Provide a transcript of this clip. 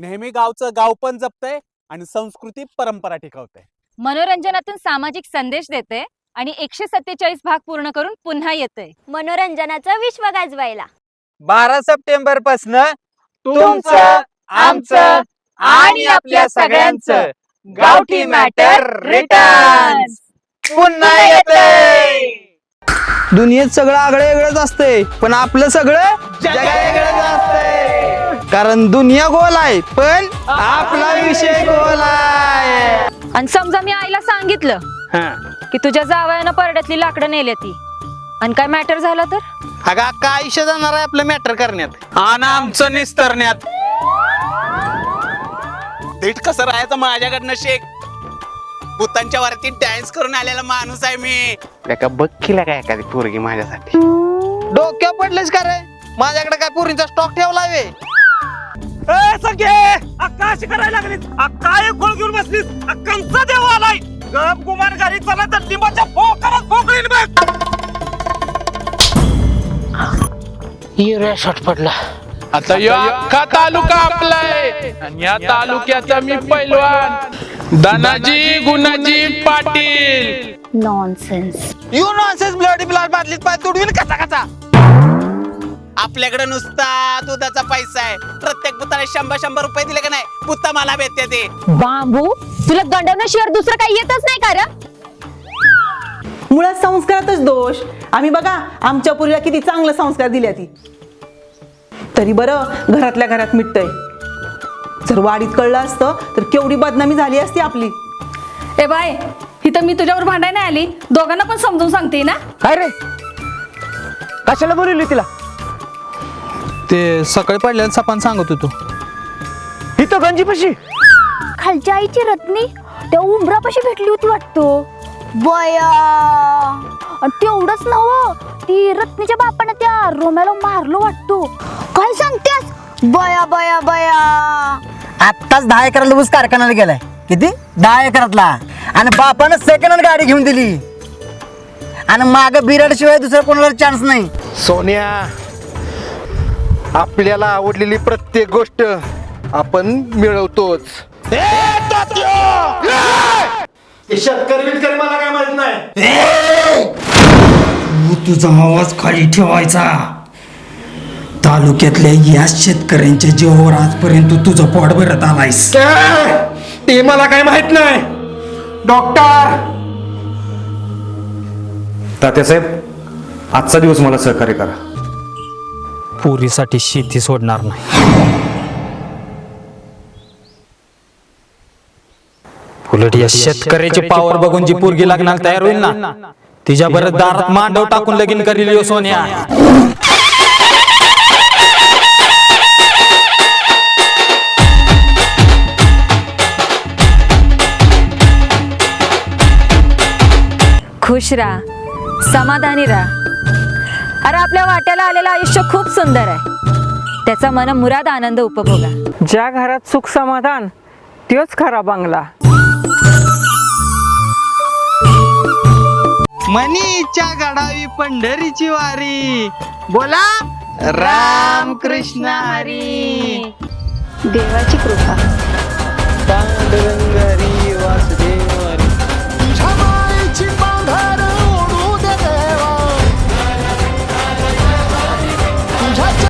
नेहमी गावचं गाव पण जपतंय आणि संस्कृती परंपरा टिकवतंय. मनोरंजनातून सामाजिक संदेश देते आणि एकशे सत्तेचाळीस भाग पूर्ण करून पुन्हा येते मनोरंजनाचं विश्व गाजवायला. बारा सप्टेंबर पासन तुमचं आमचं आणि आपल्या सगळ्यांचं गावठी मॅटर रिटर्न पुन्हा येते दुनियेत सगळं आगळं वेगळंच असतंय पण आपलं सगळं वेगळंच असतंय. कारण दुनिया गोल आहे पण आपला विषय गोल आहे. आणि समजा मी आईला सांगितलं की तुझ्या जावयानं परड्यातली लाकडं नेली ती. आणि काय मॅटर झालं तर? अगं अक्का आयुष्य जाणार आहे आपलं मॅटर करण्यात. आणि आमचं निस्तरण्यात. धीट कसं राहायचं माझ्याकडनं शेक? भूतांच्या वरती डान्स करून आलेला माणूस आहे मी. का बघ केला काय एखादी पोरगी माझ्यासाठी? डोक्या पडलेच का रे? माझ्याकडे काय पुरींचा स्टॉक ठेवला अशी करायला लागलीस? अक्का एक गोळ घेऊन बसलीस. अक्कांचा देव आलाय. गप कुमार घरी चला तर लिंबाच्या पोकरात पोकळीन बघ. आता यो अख्खा तालुका आपला आहे आणि या तालुक्याचा मी पैलवान. Dhanaji Gunaji Patil. Nonsense you nonsense blood blood बाटलीत पाय तुडवीन कसा कसा? आपल्याकडे नुसता दुधाचा पैसा आहे. प्रत्येक पुताला शंभर शंभर रुपये दिले का नाही? पुत्ता मला भेटते ते. बांबू तुला गंडवण्याशिवाय दुसरं काही येतच नाही का रे? मुळात संस्कारातच दोष. आम्ही बघा आमच्या पुरीला किती चांगले संस्कार दिल्या ती. तरी बरं घरातल्या घरात मिटतंय. जर वाडीत कळलं असतं तर केवढी बदनामी झाली असती आपली. ए बाय इथं मी तुझ्यावर भांडाय नाही आली. दोघांना पण समजून सांगते ना? काय रे? कशाला बोलवली तिला? ते सकाळी पडल्याला सपान सांगत होतो. इथं गंजी पशी खालच्या आईची रत्नी त्या उंबरापाशी भेटली होती वाटतो. बया. आणि तेवढंच नव ती रत्नीच्या बापानं त्या रोम्याला मारलो वाटतो. काय सांगतेस? बया बया बया. आत्ताच दहा एकराला ऊस कारखान्याला गेलाय. किती? दहा एकरातला. आणि बापानं सेकंड हँड गाडी घेऊन दिली. आणि माग बिराड शिवाय दुसरा कोणाला चान्स नाही. सोन्या आपल्याला आवडलेली प्रत्येक गोष्ट आपण मिळवतोच. शेतकरी बितकरी मला काय माहीत नाही. तू तुझा आवाज खाली ठेवायचा. तालुक्यातल्या या शेतकऱ्यांच्या जीवावर आजपर्यंत तू तुझं पोट भरत आलायस. ते मला काय माहीत नाही. डॉक्टर! तात्यासाहेब आजचा दिवस मला सहकार्य करा. पुरीसाठी शेती सोडणार नाही. उलट या शेतकऱ्याची पावर बघून जी पोरगी लागणार तयार होईल ना तिच्या बरं दारात मांडव टाकून लगीन करील यो सोन्या. खुश राहा समाधानी राहा. अरे आपल्या वाट्याला आलेलं आयुष्य खूप सुंदर आहे. त्याचा मन मुराद आनंद उपभोगा. ज्या घरात सुख समाधान तोच खरा बांगला. मनीच्या गडावी पंढरीची वारी. बोला राम कृष्ण हरी. देवाची कृपा. पांडुरंग हरी.